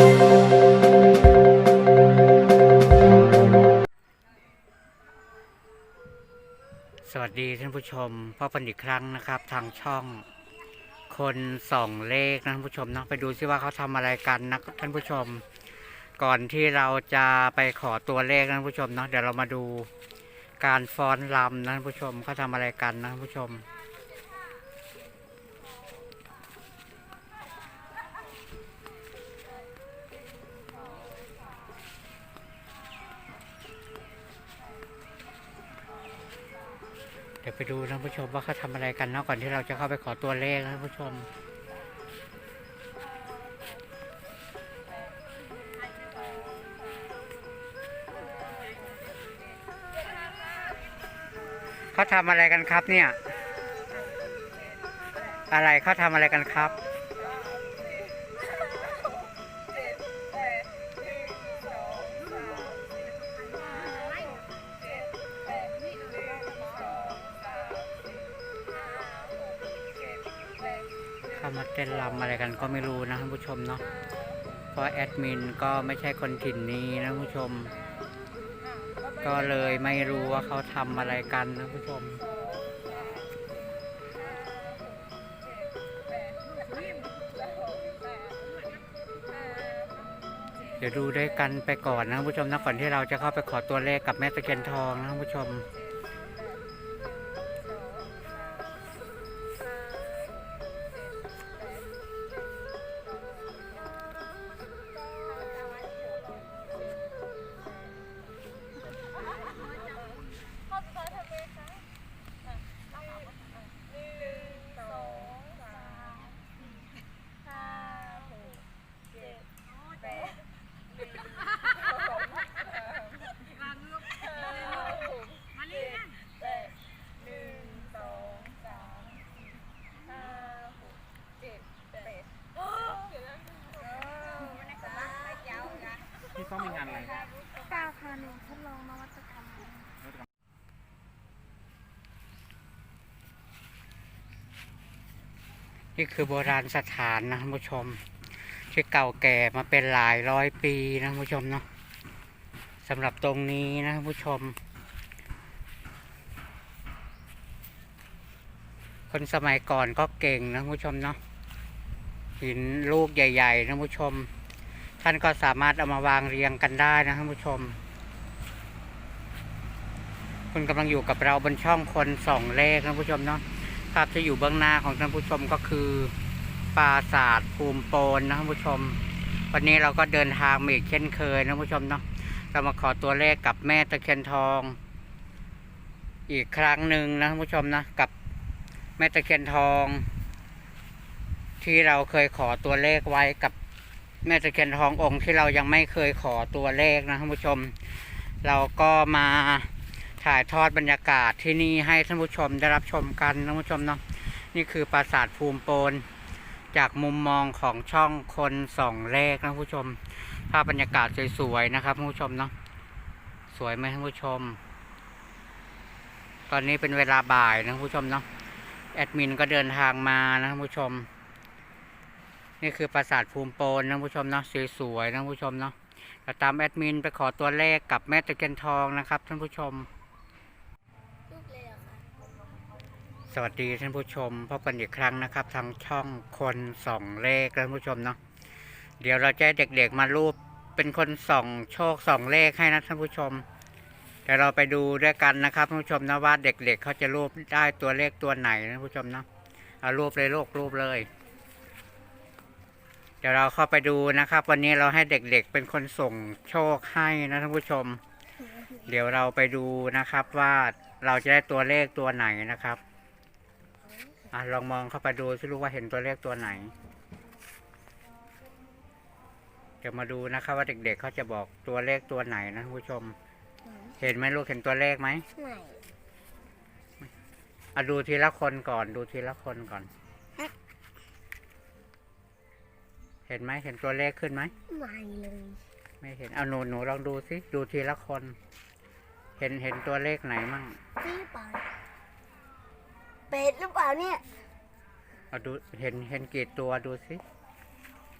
สวัสดีท่านผู้ชมพ่อปันอีกครั้งนะครับ ทางช่องคนส่องเลขนะท่านผู้ชมนะไปดูซิว่าเขาทำอะไรกันนะท่านผู้ชม ก่อนที่เราจะไปขอตัวเลขนะท่านผู้ชมเนาะเดี๋ยวเรามาดูการฟ้อนรำนะท่านผู้ชมเขาทำอะไรกันนะท่านผู้ชม ไปดูนะท่านผู้ชมว่าเขาทำอะไรกันเนาะก่อนที่เราจะเข้าไปขอตัวเลขนะท่านผู้ชมเขาทำอะไรกันครับเนี่ย อะไรเขาทำอะไรกันครับ เข้ามาเต้นรำอะไรกันก็ไม่รู้นะท่านผู้ชมเนาะเพราะแอดมินก็ไม่ใช่คนถิ่นนี้นะท่านผู้ชม ก็เลยไม่รู้ว่าเขาทำอะไรกันนะท่านผู้ชมเดี๋ยวดูด้วยกันไปก่อนนะท่านผู้ชมนะก่อนที่เราจะเข้าไปขอตัวเลขกับแม่ตะเคียนทองนะท่านผู้ชม ที่ต้องมีงานอะไรก้าวพาหนึ่งทดลองนวัตกรรมนี่คือโบราณสถานนะท่านผู้ชม ที่เก่าแก่มาเป็นหลายร้อยปีนะท่านผู้ชมเนาะสำหรับตรงนี้นะท่านผู้ชม คนสมัยก่อนก็เก่งนะท่านผู้ชมเนาะหินลูกใหญ่ๆนะท่านผู้ชม ท่านก็สามารถเอามาวางเรียงกันได้นะท่านผู้ชม คุณกำลังอยู่กับเราบนช่องคนสองเลขนะท่านผู้ชมเนาะภาพที่อยู่เบื้องหน้าของท่านผู้ชมก็คือปราศาสาทภูมิโปนนะท่านผู้ชม วันนี้เราก็เดินทางมาอีกเช่นเคยนะท่านผู้ชมเนาะเรามาขอตัวเลขกับแม่ตะเคียนทอง อีกครั้งหนึ่งนะท่านผู้ชมนะกับแม่ตะเคียนทอง ที่เราเคยขอตัวเลขไว้กับ แม่ตะเคียนทององค์ที่เรายังไม่เคยขอตัวเลขนะท่านผู้ชม เราก็มาถ่ายทอดบรรยากาศที่นี่ให้ท่านผู้ชมได้รับชมกันท่านผู้ชมเนาะนี่คือปราสาทภูมิโปนจากมุมมองของช่องคนส่องเลขนะท่านผู้ชมภาพบรรยากาศสวยๆนะครับท่านผู้ชมเนาะสวยไหมท่านผู้ชม ตอนนี้เป็นเวลาบ่ายนะท่านผู้ชมเนาะแอดมินก็เดินทางมานะท่านผู้ชม นี่คือปราสาทภูมิโปนนะท่านผู้ชมเนาะสวยๆนะท่านผู้ชมเนาะเราตามแอดมินไปขอตัวเลขกับแม่ตะเคียนทองนะครับท่านผู้ชมรูปเลยเหรอคะสวัสดีท่านผู้ชมพบกันอีกครั้งนะครับ ทางช่องคนส่องเลขท่านผู้ชมเนาะเดี๋ยวเราจะให้เด็กๆมารูปเป็นคนส่องโชคส่องเลขให้นะท่านผู้ชมเดี๋ยวเราไปดูด้วยกันนะครับท่านผู้ชมนะว่าเด็กๆเขาจะรูปได้ตัวเลขตัวไหนนะท่านผู้ชมเนาะเอารูปเลยลูกรูปเลย เดี๋ยวเราเข้าไปดูนะครับ วันนี้เราให้เด็กๆเป็นคนส่งโชคให้นะท่านผู้ชม เดี๋ยวเราไปดูนะครับว่าเราจะได้ตัวเลขตัวไหนนะครับอะลองมองเข้าไปดูสิลูกว่าเห็นตัวเลขตัวไหน เดี๋ยวมาดูนะครับว่าเด็กๆเขาจะบอกตัวเลขตัวไหนนะท่านผู้ชม เห็นไหมลูกเห็นตัวเลขไหมไหนอะดูทีละคนก่อนดูทีละคนก่อน เห็นไหมเห็นตัวเลขขึ้นไหมไม่เลย ไม่เห็นเอาหนูหนูลองดูสิดูทีละคน เห็นเห็นตัวเลขไหนมั่งนี่เปล่าเป็ดหรือเปล่าเนี่ยเอาดูเห็นเห็นกี่ตัวดูสิ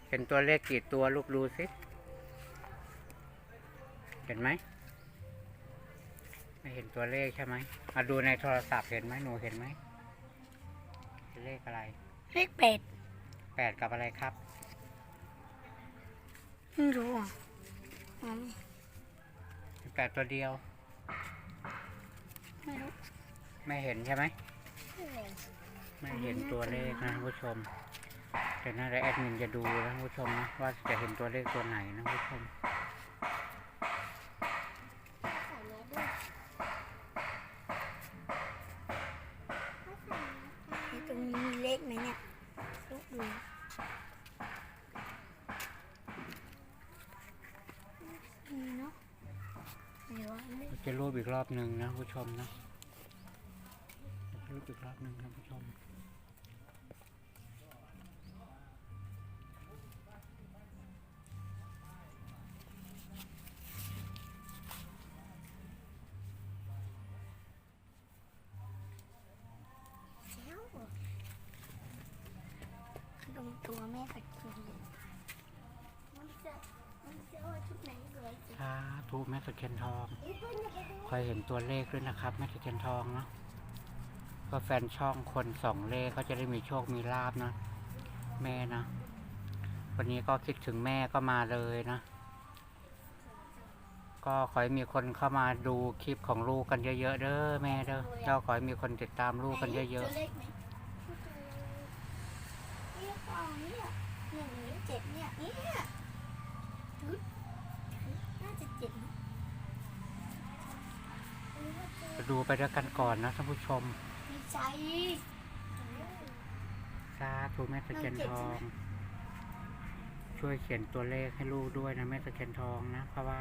เห็นตัวเลขกี่ตัวลูกดูสิเห็นไหมไม่เห็นตัวเลขใช่ไหมมาดูในโทรศัพท์เห็นไหมหนูเห็นไหมเป็นเลขอะไรเลขเป็ดแปดกับอะไรครับ ไม่รู้อะอืมแปดตัวเดียว ไม่รู้ ไม่เห็นใช่ไหม ไม่เห็นไม่เห็นตัวเลขนะท่านผู้ชมแต่น่าจะแอดมินจะดูนะท่านผู้ชมนะว่าจะเห็นตัวเลขตัวไหนนะท่านผู้ชม ใส่เนื้อด้วยนี่ตรงนี้มีเลขไหมเนี่ยลูกดูมีเนาะเดี๋ยวเลข จะรูปอีกรอบหนึ่งนะผู้ชมนะรูปอีกรอบหนึ่งนะผู้ชม ธุแม่ตะเคียนทองคอยเห็นตัวเลขด้วยนะครับแม่ตะเคียนทองเนาะก็แฟนช่องคนสองเลขเขาจะได้มีโชคมีลาบนะ แม่นะ วันนี้ก็คิดถึงแม่ก็มาเลยนะ ก็ขอให้มีคนเข้ามาดูคลิปของลูกกันเยอะๆเด้อแม่เด้อเจ้าขอให้มีคนติดตามลูกกันเยอะจเลขไหมเลขสองเนี่ยหนึ่งหรือเจ็ดเนี่ยเนี่ยชุดน่าจะเจ็ดนะหรือว่าเจ็ ดๆดูไปด้วยกันก่อนนะท่านผู้ชมมีใจสาธุแม่ตะเคียนทอง ช่วยเขียนตัวเลขให้ลูกด้วยนะแม่ตะเคียนทองนะเพราะว่า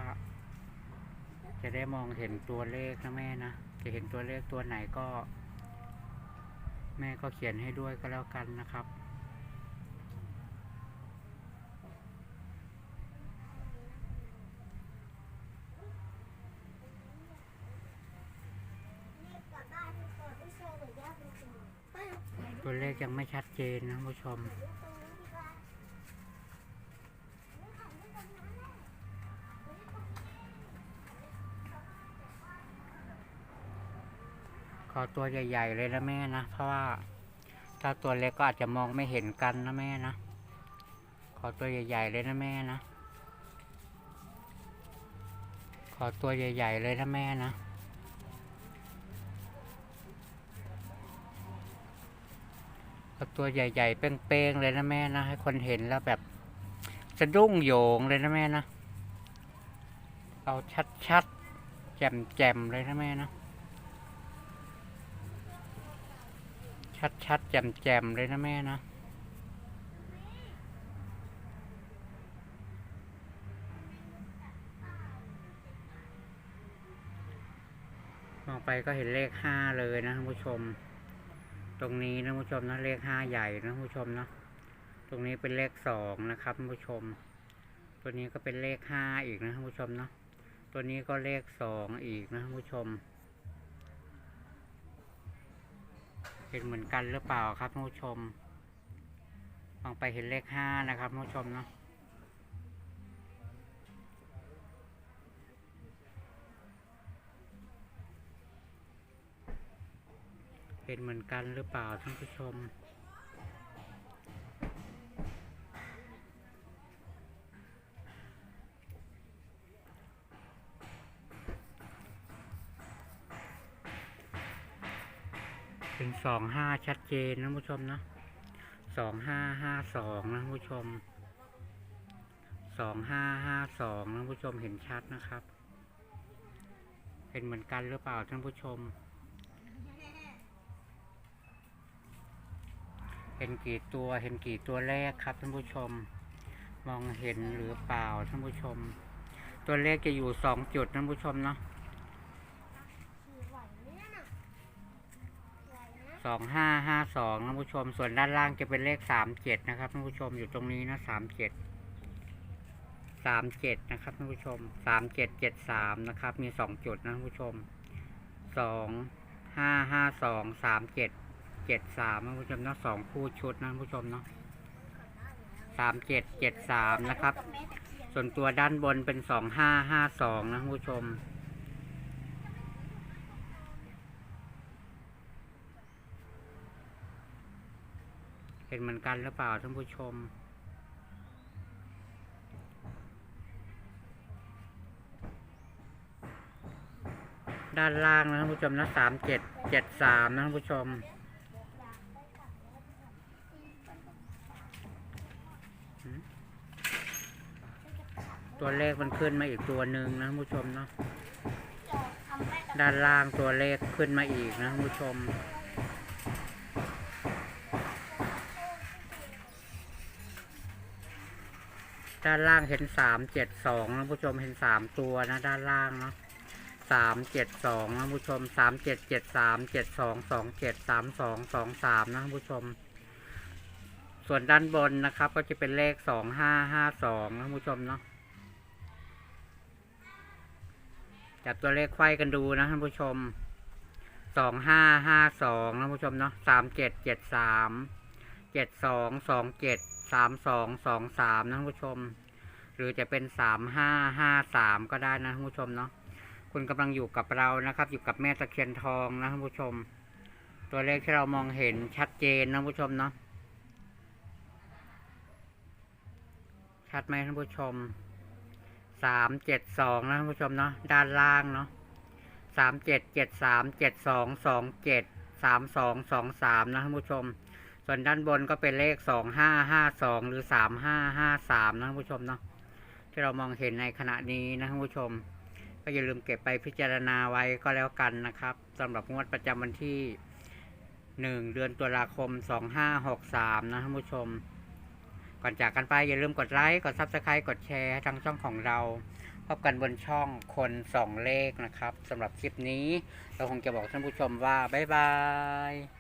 จะได้มองเห็นตัวเลขนะแม่นะจะเห็นตัวเลขตัวไหนก็ แม่ก็เขียนให้ด้วยก็แล้วกันนะครับ กลับบ้านไปก่อนไม่เชื่อเลยยากจริงๆไป ตัวเลข ยังไม่ชัดเจนนะผู้ชม ขอตัวใหญ่ ๆ เลยนะแม่นะ เพราะว่าถ้าตัวเล็กก็อาจจะมองไม่เห็นกันนะแม่นะ ขอตัวใหญ่ ๆ เลยนะแม่นะ ขอตัวใหญ่ ๆ เลยนะแม่นะ ขอาตัวใหญ่ ๆ เป้งๆเลยนะแม่นะ ให้คนเห็นแล้วแบบสะดุ้งโยงเลยนะแม่นะ เอาชัดๆ แจ่มๆ เลยนะแม่นะ ชัดๆ แจ่มๆ เลยนะแม่นะมองไปก็เห็นเลขห้าเลยนะท่านผู้ชม ตรงนี้นะผู้ชมนะเลขห้าใหญ่นะผู้ชมเนาะตรงนี้เป็นเลขสองนะครับผู้ชม ตัวนี้ก็เป็นเลขห้าอีกนะผู้ชมเนาะตัวนี้ก็เลขสองอีกนะผู้ชมเห็นเหมือนกันหรือเปล่าครับผู้ชมมองไปเห็นเลขห้านะครับผู้ชมเนาะ เห็นเหมือนกันหรือเปล่าท่านผู้ชม เป็นสองห้าชัดเจนนะผู้ชมนะสองห้าห้าสองนะผู้ชมสองห้าห้าสองนะผู้ชมเห็นชัดนะครับ เห็นเหมือนกันหรือเปล่าท่านผู้ชม เห็นกี่ตัวเห็นกี่ตัวแรกครับท่านผู้ชม มองเห็นหรือเปล่าท่านผู้ชม ตัวเลขจะอยู่สองจุดท่านผู้ชมเนาะไหวไหมน่ะไหวนะสองห้าห้าสองท่านผู้ชม ส่วนด้านล่างจะเป็นเลขสามเจ็ดนะครับท่านผู้ชมอยู่ตรงนี้นะสามเจ็ดสามเจ็ดนะครับท่านผู้ชมสามเจ็ดเจ็ดสามนะครับ มีสองจุดนะท่านผู้ชมสองห้าห้าสองสามเจ็ด เจ็ดสามท่านผู้ชมเนาะสองคู่ชุดนะผู้ชมเนาะสามเจ็ดเจ็ดสามนะครับ ส่วนตัวด้านบนเป็นสองห้าห้าสองนะท่านผู้ชมเห็นเหมือนกันหรือเปล่าท่านผู้ชม ด้านล่างนะท่านผู้ชมนะสามเจ็ดเจ็ดสามนะท่านผู้ชม ตัวเลขมันขึ้นมาอีกตัวหนึ่งนะผู้ชมเนาะด้านล่างตัวเลขขึ้นมาอีกนะผู้ชม ด้านล่างเห็นสามเจ็ดสองนะผู้ชมเห็นสามตัวนะด้านล่างเนาะสามเจ็ดสองนะผู้ชมสามเจ็ดเจ็ดสามเจ็ดสองสองเจ็ดสามสองสองสามนะผู้ชม ส่วนด้านบนนะครับ ก็จะเป็นเลขสองห้าห้าสองนะผู้ชมเนาะ จับตัวเลขไขว้กันดูนะท่านผู้ชมสองห้าห้าสองนะผู้ชมเนาะสามเจ็ดเจ็ดสามเจ็ดสองสองเจ็ดสามสองสองสามนะท่านผู้ชม หรือจะเป็นสามห้าห้าสามก็ได้นะท่านผู้ชมเนาะคุณกำลังอยู่กับเรานะครับ อยู่กับแม่ตะเคียนทองนะท่านผู้ชม ตัวเลขที่เรามองเห็นชัดเจนนะท่านผู้ชมเนาะชัดไหมท่านผู้ชม สามเจ็ดสองนะท่านผู้ชมเนาะด้านล่างเนาะสามเจ็ดเจ็ดสามเจ็ดสองสองเจ็ดสามสองสองสามนะท่านผู้ชม ส่วนด้านบนก็เป็นเลขสองห้าห้าสองหรือสามห้าห้าสามนะท่านผู้ชมเนาะที่เรามองเห็นในขณะนี้นะท่านผู้ชม ก็อย่าลืมเก็บไปพิจารณาไว้ก็แล้วกันนะครับสำหรับงวดประจำวันที่หนึ่งเดือนตุลาคมสองห้าหกสามนะท่านผู้ชม ก่อนจากกันไปอย่าลืมกดไลค์ กดซับสไครต์กดแชร์ทางช่องของเรา พบกันบนช่องคนสองเลขนะครับสำหรับคลิปนี้ เราคงจะบอกท่านผู้ชมว่า บ๊ายบาย